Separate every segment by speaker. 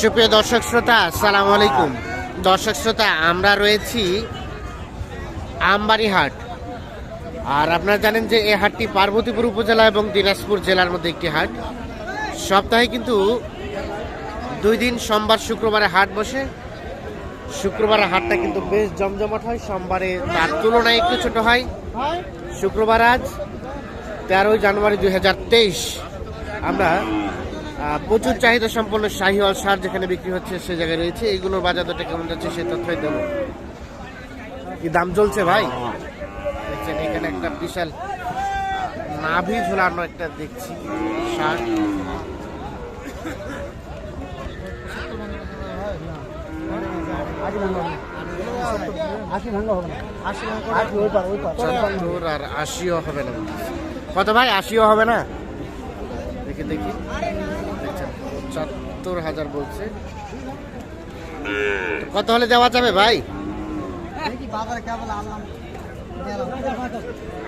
Speaker 1: সুপ্রিয় দর্শক শ্রোতা সালাম আলাইকুম। দর্শক শ্রোতা, আমরা রয়েছি আমবাড়ি হাট আর আপনারা জানেন যে এই হাটটি পার্বতীপুর উপজেলা এবং দিনাজপুর জেলার মধ্যে একটি হাট। সপ্তাহে কিন্তু দুই দিন, সোমবার, শুক্রবারে হাট বসে। শুক্রবারে হাটটা কিন্তু বেশ জমজমাট হয়, সোমবারে তার তুলনায় একটু ছোট হয়। শুক্রবার আজ তেরোই জানুয়ারি দু হাজার তেইশ। আমরা প্রচুর চাহিদা সম্পন্ন শাহিওয়াল সার যেখানে বিক্রি হচ্ছে সে জায়গায় রয়েছে। এইগুলোর বাজার দরটা কেমন যাচ্ছে সে তথ্যই দেবো। কি দাম চলছে ভাই? দেখছেন এখানে একটা বিশাল নাভি ঝুলানো একটা দেখছি সার। আর আশিও হবে না। কত ভাই? আশিও হবে না? দেখি দেখি। পঁচাত্তর হাজার বলছে। কত হলে দেওয়া যাবে ভাই?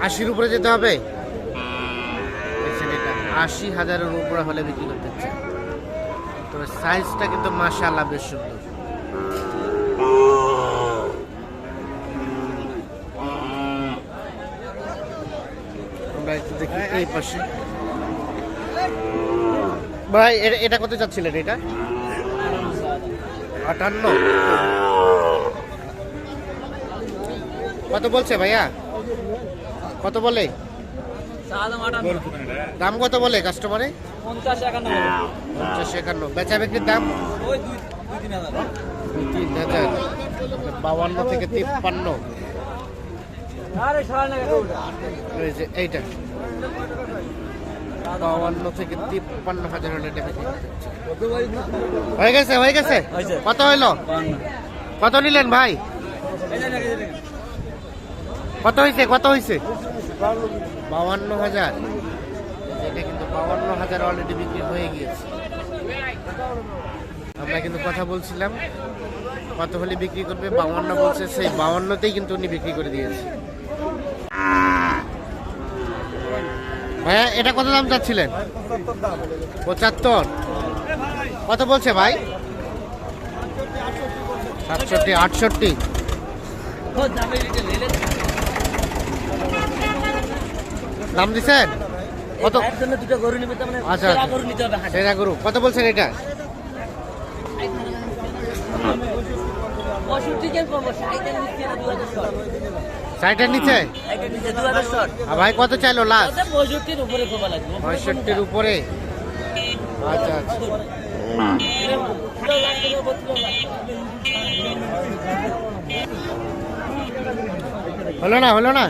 Speaker 1: আশির উপরে যেতে হবে? আশি হাজারের উপরে হলে বিক্রি করতে চাই তবে সাইজটা কিন্তু মাশাআল্লাহ বেশ সুন্দর। আমরা একটু দেখি এই পাশে। ভাই এটা কত চাচ্ছিলেন এটা? আটান্ন। কত বলছে ভাইয়া? কত বলে? দাম কত বলে কাস্টমারে
Speaker 2: পঞ্চাশ একান্ন।
Speaker 1: বেচা বিক্রির দাম?
Speaker 2: তিন হাজার।
Speaker 1: বাউান্ন থেকে তিপ্পান্ন।
Speaker 2: আরে সরাই
Speaker 1: যে এইটা। বাউান্ন থেকে তিপ্পান্ন হাজার হলে। হয়ে গেছে হয়ে গেছে। কত হইল? কত নিলেন ভাই? কত হয়েছে কত হয়েছে বাউান্ন হাজার। এটা কিন্তু বাউান্ন হাজার অলরেডি বিক্রি হয়ে গিয়েছে। আমরা কিন্তু কথা বলছিলাম কত হলে বিক্রি করবে? বাউান্ন বলছে সেই বাউান্নতেই কিন্তু উনি বিক্রি করে দিয়েছে। ভাইয়া এটা কত দাম চাচ্ছিলেন? পঁচাত্তর। কত বলছে ভাই? সাতষট্টি আটষট্টি। দাম দিছেন? কত? আচ্ছা, আচ্ছা। সেরা গরু। কত বলছেন এটা?
Speaker 2: পঁয়ষট্টি ষাটের নিচে?
Speaker 1: আর ভাই কত চাইলো লাস্ট
Speaker 2: পঁয়ষট্টির উপরে
Speaker 1: পঁয়ষট্টির উপরে? আচ্ছা আচ্ছা। হলো না হলো না?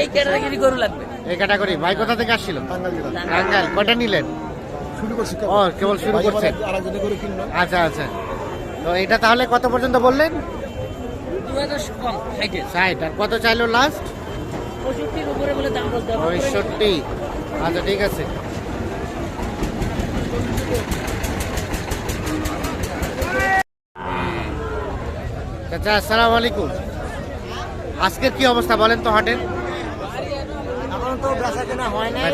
Speaker 2: এই ক্যাটাগরি গরু লাগবে।
Speaker 1: এই ক্যাটাগরি ভাই কোথা থেকে আসছিল? টাঙ্গাইল। কয়টা নিলেন? ও কেবল শুরু করছেন। আচ্ছা আচ্ছা। তো এটা তাহলে কত পর্যন্ত বললেন
Speaker 2: দু হাজার কম ষাটের
Speaker 1: ষাট। আর কত চাইলো লাস্ট পঁয়ষট্টি। আচ্ছা ঠিক আছে। চাচা আসসালামু আলাইকুম। আজকের কি অবস্থা বলেন তো হাটের?
Speaker 2: হয়
Speaker 1: হয়।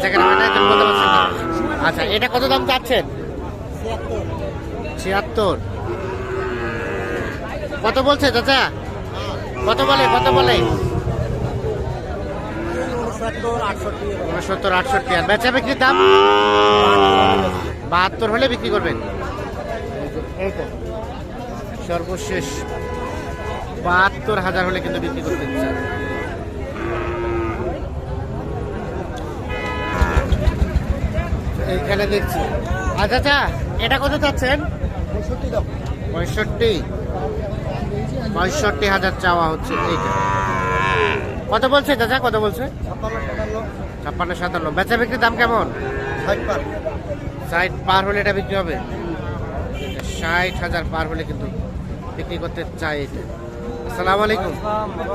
Speaker 1: আচ্ছা এটা কত দাম চাচ্ছেন? ছিয়াত্তর। কত বলছে চাচা? কত বলে কত বলে? উনসত্তর আটষট্টি আর বেচা বিক্রির দাম? বাহাত্তর হলে বিক্রি করবেন। সর্বশেষ বাহাত্তর হাজার হলে কিন্তু বিক্রি করতে চান এইখানে দেখছি। আচ্ছা আচ্ছা এটা কত চাচ্ছেন? পঁয়ষট্টি। পঁয়ষট্টি হাজার চাওয়া হচ্ছে এইটা কত বলছে চাচা কত বলছে? ছাপ্পান্ন সাতান্ন। বেচা বিক্রির দাম কেমন? ষাট পার হলে এটা বিক্রি হবে। ষাট হাজার পার হলে কিন্তু বিক্রি করতে চাই এটা। আসসালামু আলাইকুম।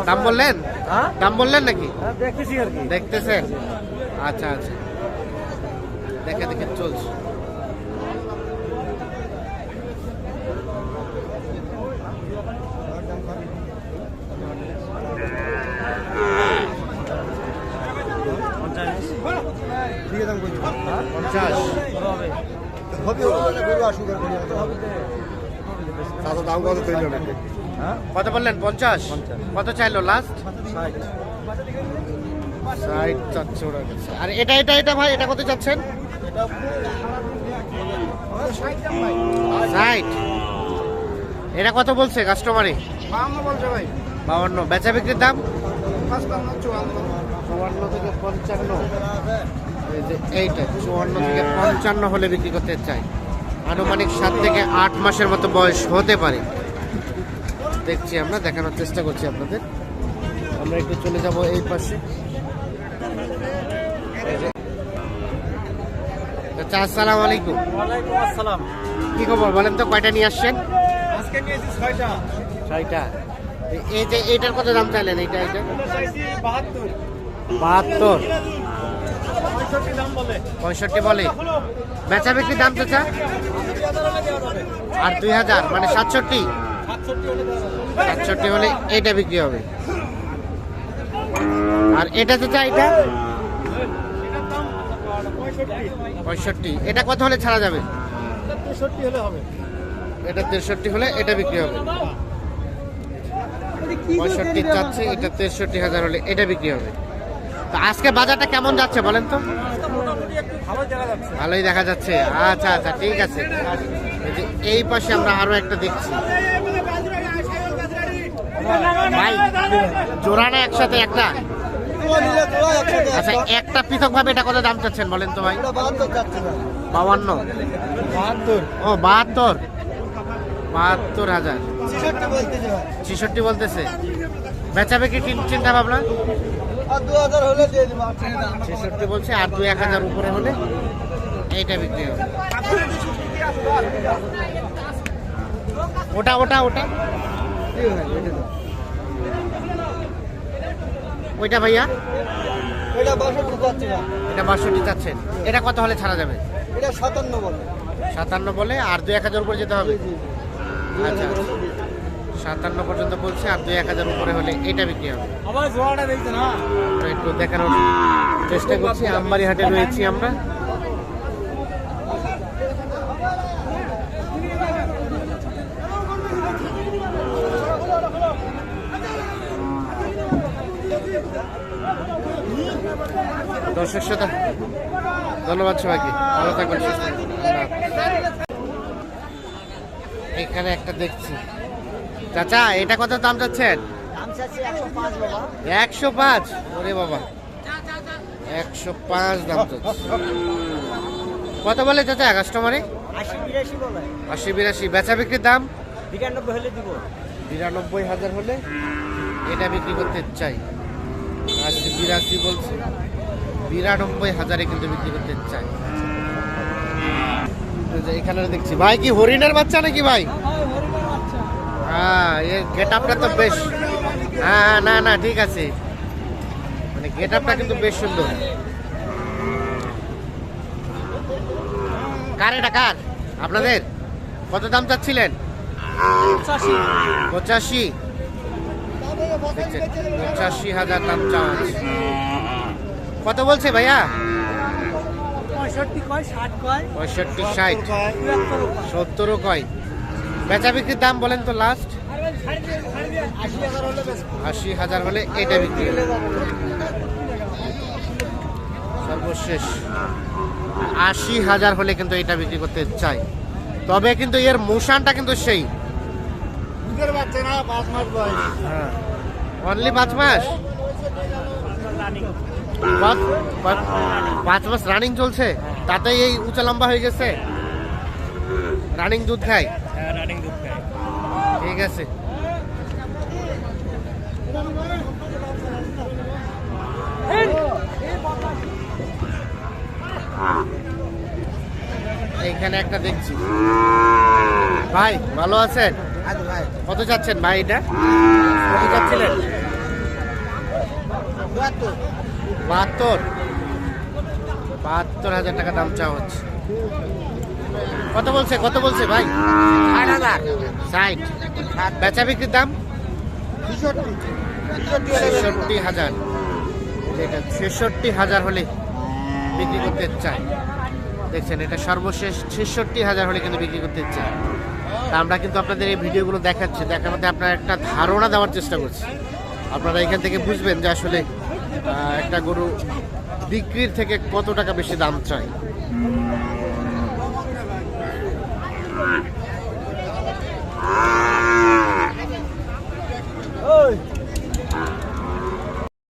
Speaker 1: দাম বললেন?
Speaker 2: হ্যাঁ?
Speaker 1: দাম বললেন নাকি?
Speaker 2: কি।
Speaker 1: দেখতেছেন? আচ্ছা আচ্ছা। দেখে দেখে চলছে। পঞ্চাশ।
Speaker 3: চাচা দাম কত তৈরি
Speaker 1: কত বললেন? পঞ্চাশ? কত চাইলো লাস্ট ষাট। কাছে। আর এটা এটা এটা ভাই এটা কত চাচ্ছেন? ষাট। এটা কত বলছে কাস্টমারে
Speaker 3: বলছে ভাই।
Speaker 1: বাউন্ন বেচা বিক্রির দাম?
Speaker 3: চুয়ান্ন।
Speaker 1: চুয়ান্ন থেকে পঞ্চান্ন। এই যে এইটা চুয়ান্ন থেকে পঞ্চান্ন হলে বিক্রি করতে চাই। আনুমানিক সাত থেকে আট মাসের মতো বয়স হতে পারে। দেখছি আমরা দেখানোর চেষ্টা করছি আপনাদের। আমরা একটু চলে যাব এই পাশে। আচ্ছা আসসালামু আলাইকুম।
Speaker 2: ওয়ালাইকুম আসসালাম।
Speaker 1: কি খবর বলেন তো কয়টা নিয়ে আসছেন?
Speaker 2: আজকে নিয়েছি ছয়টা।
Speaker 1: ছয়টা। এই- এই যে এইটার কত দাম চাইলেন এইটা এইটা?
Speaker 2: চাইছি বাহাত্তর।
Speaker 1: বাহাত্তর।
Speaker 2: পঁয়ষট্টি বলে।
Speaker 1: বেচা বিক্রির দাম চাচা? আর দুই হাজার মানে সাতষট্টি?
Speaker 2: সাতষট্টি হলে
Speaker 1: এইটা বিক্রি হবে। আর এটা চাচা এটা?
Speaker 2: পঁয়ষট্টি।
Speaker 1: এটা কত হলে ছাড়া যাবে?
Speaker 2: এটা তেষট্টি হলে
Speaker 1: এটা এটা বিক্রি হবে। পঁয়ষট্টি চাচ্ছে এটা তেষট্টি হাজার হলে এটা বিক্রি হবে। আজকে বাজারটা কেমন যাচ্ছে বলেন তো? ভালোই দেখা যাচ্ছে। আচ্ছা আচ্ছা ঠিক আছে। এই পাশে আমরা আরও একটা দেখছি। ভাই জোড়া না একসাথে একটা? আচ্ছা একটা পৃথক ভাবে এটা কত দাম চাচ্ছেন বলেন তো ভাই? বাউান্ন।
Speaker 3: বাহাত্তর
Speaker 1: ও বাহাত্তর। বাহাত্তর হাজার।
Speaker 3: ছেষট্টি বলতেছে। ভাই
Speaker 1: ছেষট্টি বলতেছে বেচা বেচি কি চিন্তা ভাবনা?
Speaker 3: আর দু হাজার হলে দিয়ে দেবো
Speaker 1: ছেষট্টি বলছে আর দু এক হাজার উপরে হলে এইটা বিক্রি হবে। ওটা ওটা ওটা। ওইটা ভাইয়া?
Speaker 3: এটা বাষট্টি যাচ্ছে না।
Speaker 1: এটা বাষট্টি চাচ্ছেন। এটা কত হলে ছাড়া যাবে?
Speaker 3: এটা সাতান্ন বলে।
Speaker 1: সাতান্ন বলে আর দু এক হাজার উপরে যেতে হবে? আচ্ছা। সাতান্ন পর্যন্ত বলছে আর দুই এক হাজার উপরে হলে এটা বিক্রি হবে। একটু দেখানোর চেষ্টা করছি আমবাড়ি হাটে রয়েছি আমরা। দর্শক শ্রোতা ধন্যবাদ সবাইকে। ভালো থাকবেন। এখানে একটা দেখছি। চাচা এটা কত দাম চাচ্ছেন?
Speaker 3: একশো পাঁচ
Speaker 1: ওরে বাবা। একশো পাঁচ দাম চাচ্ছে। কত বলে চাচা কাস্টমারে
Speaker 3: আশি বিরাশি
Speaker 1: বেচা বিক্রির দাম?
Speaker 3: বিরানব্বই হলে দিব।
Speaker 1: বিরানব্বই হাজার হলে এটা বিক্রি করতে চাই। আশি বিরাশি বলছে। বিরানব্বই হাজারে কিন্তু বিক্রি করতে চাই। এখানে দেখছি। ভাই কি হরিণের বাচ্চা নাকি ভাই? হ্যাঁ এর গেট আপটা তো বেশ হ্যাঁ না না ঠিক আছে। মানে গেট আপটা কিন্তু বেশ সুন্দর। কার এটা কার? আপনাদের? কত দাম চাচ্ছিলেন? পঁচাশি। পঁচাশি? হাজার দাম চাওয়া কত বলছে ভাইয়া?
Speaker 2: পঁয়ষট্টি কয় ষাট কয়?
Speaker 1: পঁয়ষট্টি ষাট।
Speaker 2: চুয়াত্তর
Speaker 1: সত্তরও কয়। বেচা বিক্রির দাম বলেন তো লাস্ট
Speaker 3: আশি হাজার হলে
Speaker 1: এটা বিক্রি সর্বশেষ আশি হাজার হলে কিন্তু এটা বিক্রি করতে চাই। তবে কিন্তু এর মোশানটা কিন্তু সেই।
Speaker 3: বাচ্চা না পাঁচ মাস
Speaker 1: অনলি পাঁচ মাস? পাঁচ- রানিং চলছে? তাতেই এই উঁচা লম্বা হয়ে গেছে? রানিং দুধ খায়?
Speaker 2: রানিং দুধ খায়।
Speaker 1: ঠিক আছে। এইখানে একটা দেখছি। ভাই ভালো আছেন? কত চাচ্ছেন ভাই এটা? কত
Speaker 3: চুয়াত্তর
Speaker 1: বাহাত্তর। বাহাত্তর হাজার টাকা দাম চাওয়া হচ্ছে। কত বলছে? কত বলছে ভাই?
Speaker 3: ষাট হাজার।
Speaker 1: ষাট। বেচা বিক্রির দাম?
Speaker 3: ছেষট্টি
Speaker 1: হাজার। এটা ছেষট্টি হাজার হলে বিক্রি করতে চাই দেখছেন এটা সর্বশেষ ছেষট্টি হাজার হলে কিন্তু বিক্রি করতে চাই আমরা কিন্তু আপনাদের এই ভিডিওগুলো দেখাচ্ছি। দেখার মধ্যে আপনার একটা ধারণা দেওয়ার চেষ্টা করছি। আপনারা এখান থেকে বুঝবেন যে আসলে একটা গরু বিক্রির থেকে কত টাকা বেশি দাম চাই